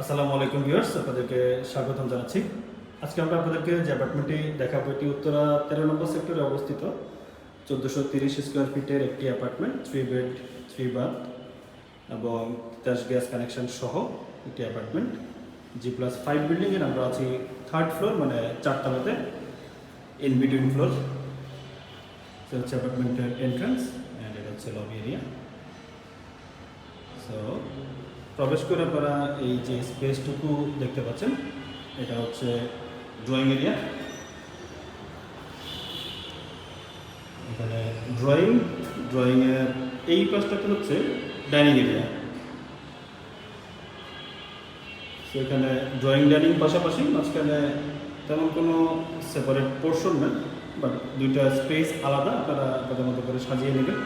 আসসালামু আলাইকুম ভিউয়ার্স, আপনাদেরকে স্বাগতম জানাচ্ছি। আজকে আমরা আপনাদেরকে যে অ্যাপার্টমেন্টটি দেখাবো, এটি উত্তরা তেরো নম্বর সেক্টরে অবস্থিত। চোদ্দোশো তিরিশ স্কোয়ার ফিটের একটি apartment three bed three bath এবং তিতাস গ্যাস কানেকশন সহ একটি অ্যাপার্টমেন্ট। জি প্লাস ফাইভ বিল্ডিংয়ের আমরা আছি থার্ড ফ্লোর মানে চারতলাতে ইন বিটুইন ফ্লোর সে হচ্ছে অ্যাপার্টমেন্টের এন্ট্রান্স অ্যান্ড এটা হচ্ছে লবি এরিয়া সো প্রবেশ করে আপনারা এই যে স্পেসটুকু দেখতে পাচ্ছেন, এটা হচ্ছে ড্রয়িং এরিয়া এখানে ড্রয়িং ড্রয়িংয়ের এই পাশটাতে হচ্ছে ডাইনিং এরিয়া সো এখানে ড্রয়িং ডাইনিং পাশাপাশি মাঝখানে তেমন কোনো সেপারেট পোর্শন নেই বাট দুইটা স্পেস আলাদা, আপনারা আপনাদের মতো করে সাজিয়ে নেবেন।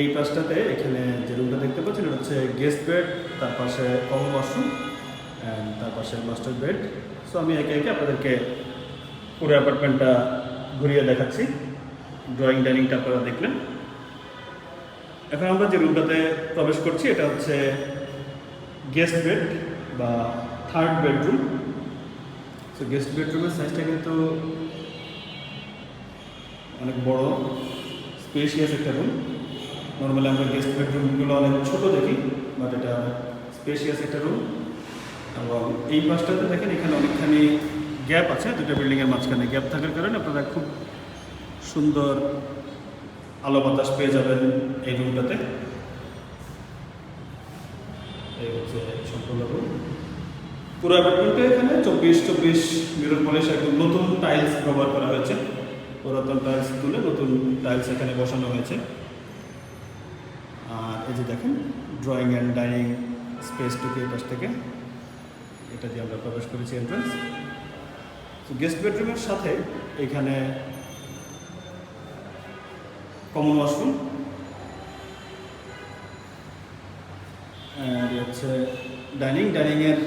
এই পাশটাতে এখানে যে রুমটা দেখতে পাচ্ছেন, এটা হচ্ছে গেস্ট বেড তার পাশে কমন ওয়াশরুম তার পাশে মাস্টার বেড সো আমি একে একে আপনাদেরকে পুরো অ্যাপার্টমেন্টটা ঘুরিয়ে দেখাচ্ছি। ড্রয়িং ডাইনিংটা আপনারা দেখলেন। এখন আমরা যে রুমটাতে প্রবেশ করছি, এটা হচ্ছে গেস্ট বেড বা থার্ড বেডরুম সো গেস্ট বেডরুমের সাইজটা কিন্তু অনেক বড়। স্পেশিয়াস একটা রুম নর্মালি আমরা গেস্ট বেডরুমগুলো অনেক ছোট দেখি বাট এটা স্পেশিয়াস একটা রুম এবং এই পাশটাতে দেখেন, এখানে অনেকখানি গ্যাপ আছে, দুটো বিল্ডিংয়ের মাঝখানে গ্যাপ থাকার কারণে আপনারা খুব সুন্দর আলো বাতাস পেয়ে যাবেন এই রুমটাতে হচ্ছে পুরো অ্যাপার্টমেন্টে এখানে চব্বিশ চব্বিশ মিরর পলিশ একদম নতুন টাইলস ব্যবহার করা হয়েছে। পুরাতন টাইলস তুলে নতুন টাইলস এখানে বসানো হয়েছে। আর এই যে দেখেন ড্রয়িং অ্যান্ড ডাইনিং স্পেসটুকু এই পাশ থেকে এটা দিয়ে আমরা প্রবেশ করেছি এন্ট্রান্স তো গেস্ট বেডরুমের সাথে এখানে কমন ওয়াশরুম আর হচ্ছে ডাইনিং ডাইনিংয়ের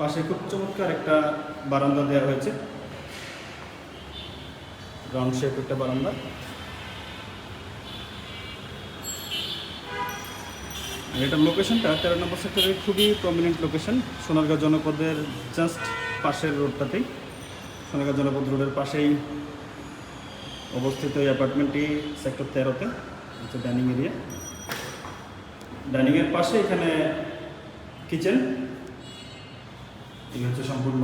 পাশে খুব চমৎকার একটা বারান্দা দেওয়া হয়েছে। রাউন্ড শেপ একটা বারান্দা আর এটার লোকেশনটা তেরো নম্বর সেক্টরের খুবই প্রমিনেন্ট লোকেশন সোনারগাঁও জনপদের জাস্ট পাশের রোডটাতেই সোনারগাঁও জনপদ রোডের পাশেই অবস্থিত এই অ্যাপার্টমেন্টটি সেক্টর তেরোতে, হচ্ছে ডাইনিং এরিয়া ডাইনিংয়ের পাশে এখানে কিচেন এই হচ্ছে সম্পূর্ণ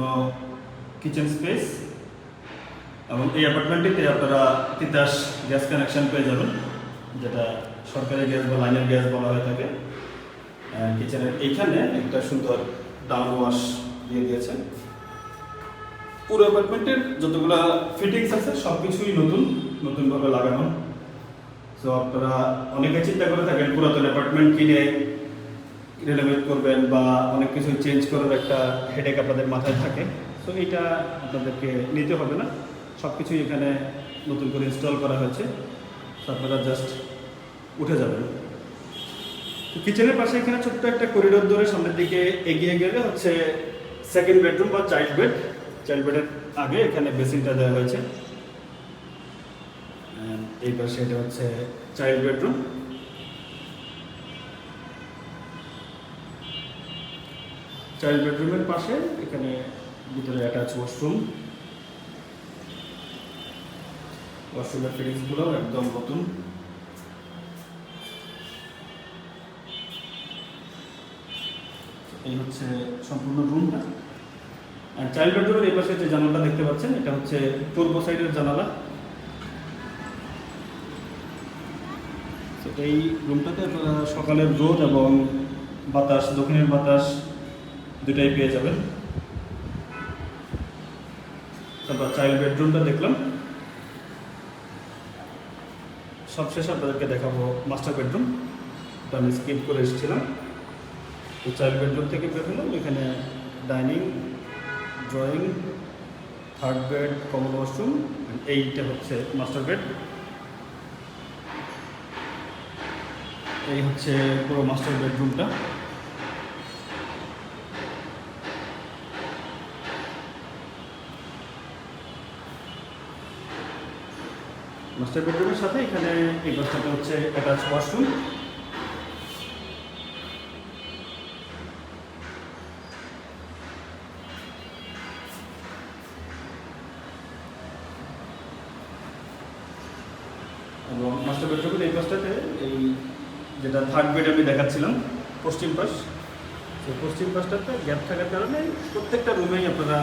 কিচেন স্পেস এবং এই অ্যাপার্টমেন্টটিতে আপনারা তিতাস গ্যাস কানেকশন পেয়ে যাবেন, যেটা সরকারি গ্যাস বা লাইনের গ্যাস বলা হয়ে থাকে। কিচেনের এইখানে একটা সুন্দর ডাউন ওয়াশ দিয়ে দিয়েছেন। পুরো অ্যাপার্টমেন্টের যতগুলো ফিটিংস আছে সব কিছুই নতুন, নতুনভাবে লাগানো। তো আপনারা অনেকে চিন্তা করে থাকেন, পুরাতন অ্যাপার্টমেন্ট কিনে রেনোভেট করবেন বা অনেক কিছু চেঞ্জ করার একটা হেডেক আপনাদের মাথায় থাকে। তো এইটা আপনাদেরকে নিতে হবে না। সব কিছুই এখানে নতুন করে ইনস্টল করা হয়েছে। আপনারা জাস্ট উঠে যাবেন কিচেনের পাশে এখানে ছোট্ট একটা করিডোর ধরে সামনের দিকে এগিয়ে গেলে হচ্ছে সেকেন্ড বেডরুম বা চাইল্ড বেড চাইল্ড বেডের আগে এখানে বেসিনটা দেওয়া হয়েছে। এই পাশে এটা হচ্ছে চাইল্ড বেডরুম চাইল্ড বেডরুমের পাশে এখানে ভিতরে অ্যাটাচ ওয়াশরুম ওয়াশরুমের ফিটিংসগুলো একদম নতুন। এই হচ্ছে সম্পূর্ণ রুমটা। আর চাইল্ড বেডরুমের এই পাশে যে জানালাটা দেখতে পাচ্ছেন, এটা হচ্ছে পূর্ব সাইডের জানালা। এই রুমটাতে আপনারা সকালের রোদ এবং বাতাস, দক্ষিণের বাতাস দুটাই পেয়ে যাবেন। তারপর চাইল্ড বেডরুমটা দেখলাম। সবশেষে আপনাদেরকে দেখাবো মাস্টার বেডরুম তো আমি স্কিপ করে এসেছিলাম। তো চাইল্ড বেডরুম থেকে বের হলাম। এখানে dining drawing third bed common washroom এইটা হচ্ছে মাস্টার বেড এই হচ্ছে পুরো মাস্টার বেডরুমটা মাস্টার বেডরুমের সাথে এখানে এই বাসটাতে হচ্ছে অ্যাটাচ ওয়াশরুম। এবং মাস্টার বেডরুমের এই পাশটাতে এই যেটা থার্ড বেড আমি দেখাচ্ছিলাম, পশ্চিম পাশ। তো পশ্চিম পাশটাতে গ্যাপ থাকার কারণে প্রত্যেকটা রুমেই আপনারা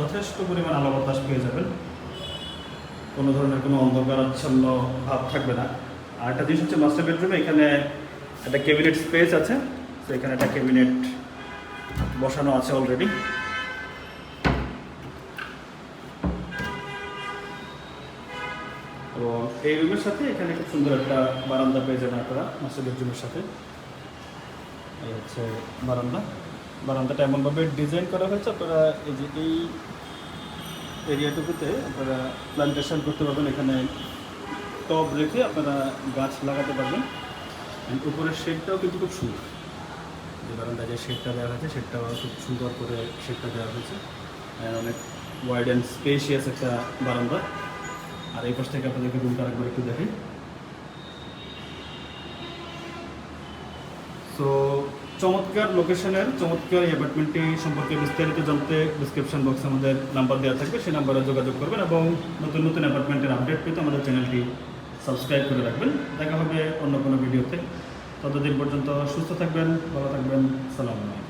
যথেষ্ট পরিমাণ আলো বাতাস পেয়ে যাবেন। কোনো ধরনের কোনো অন্ধকারাচ্ছন্ন ভাব থাকবে না। আর একটা জিনিস হচ্ছে মাস্টার বেডরুমে এখানে একটা ক্যাবিনেট স্পেস আছে, তো এখানে একটা ক্যাবিনেট বসানো আছে অলরেডি এবং এই রুমের সাথে এখানে খুব সুন্দর একটা বারান্দা পেয়ে যাবেন আপনারা মাস্টার বেডরুমের সাথে। এই হচ্ছে বারান্দা। বারান্দাটা এমনভাবে ডিজাইন করা হয়েছে, আপনারা এই যে এই এরিয়াটুকুতে আপনারা প্লান্টেশন করতে পারবেন, এখানে টব রেখে আপনারা গাছ লাগাতে পারবেন। উপরের শেডটাও কিন্তু খুব সুন্দর। যে বারান্দা যে শেডটা দেওয়া হয়েছে শেডটাও খুব সুন্দর করে শেডটা দেওয়া হয়েছে। অনেক ওয়াইড অ্যান্ড স্পেশিয়াস একটা বারান্দা। আর এই পাশ থেকে আপনাদেরকে রুমটা একবার একটু দেখাই। সো চমৎকার লোকেশনের চমৎকার এই অ্যাপার্টমেন্টটি সম্পর্কে বিস্তারিত জানতে ডিসক্রিপশন বক্সে আমাদের নাম্বার দেওয়া থাকবে। সেই নাম্বারে যোগাযোগ করবেন এবং নতুন নতুন অ্যাপার্টমেন্টের আপডেট পেতে আমাদের চ্যানেলটি সাবস্ক্রাইব করে রাখবেন। দেখা হবে অন্য কোনো ভিডিওতে ততদিন পর্যন্ত সুস্থ থাকবেন, ভালো থাকবেন। সালাম আলাইকুম।